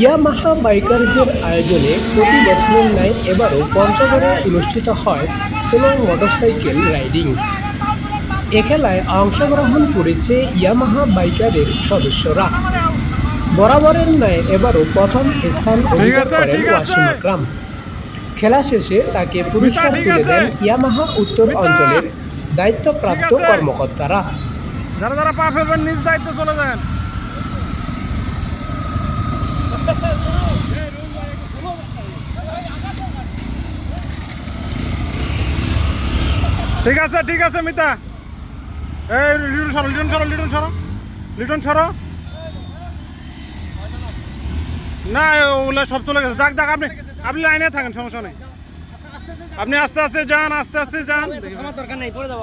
Yamaha বাইকারদের আয়োজনে প্রতি বছরের ন্যায় এবারও পঞ্চগড়ে অনুষ্ঠিত হয় সোলো মোটরসাইকেল রাইডিং। এ খেলায় অংশগ্রহণ করেছে ইয়ামাহা বাইকারের সদস্যরা। বরাবরের ন্যায় এবারও প্রথম স্থান অধিকার করেন ওয়াসিম আকরাম। খেলা শেষে তাকে পুরস্কার তুলে দেন ইয়ামাহা উত্তর অঞ্চলের দায়িত্বপ্রাপ্ত কর্মকর্তারা। যারা যারা পা ফেলবেন নিজ দায়িত্বে চলে যান। ঠিক আছে ঠিক আছে মিতা। এই লিটন সরো লিটন সরো লিটন সরো। লিটন সরো। না ওগুলো সব চলে গেছে। যাক যাক আপনি আপনি লাইনে থাকেন সমস্যা নেই। আপনি আস্তে আস্তে যান আস্তে আস্তে যান। আমার দরকার নাই পরে যাব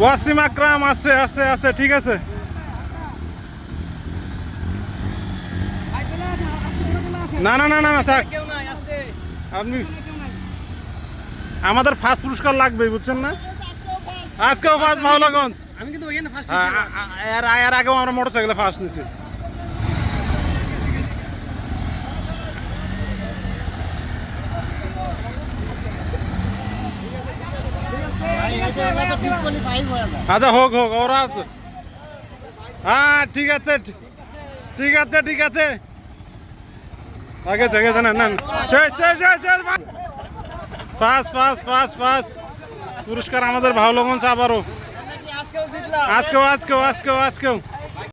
ওয়াসিম আকরাম আছে আছে আছে ঠিক আছে। না না না না না থাক। আপনি আমাদের ফার্স্ট পুরস্কার লাগবে বুঝছেন না? আজকেও ফার্স্ট মাওলাগঞ্জ। আমি কিন্তু ওইখানে ফার্স্ট আ- এর এর আগেও আমরা মোটর সাইকেলে ফার্স্ট নিচ্ছি আচ্ছা হোক হোক ওরা হ্যাঁ ঠিক আছে ঠিক আছে ঠিক আছে। আগে জায়গা জানেন না শেষ শেষ শেষ শেষ ফার্স্ট ফার্স্ট ফার্স্ট ফার্স্ট পুরস্কার আমাদের ভালো লগন আবারও আজকেও আজকেও আজকেও আজকেও।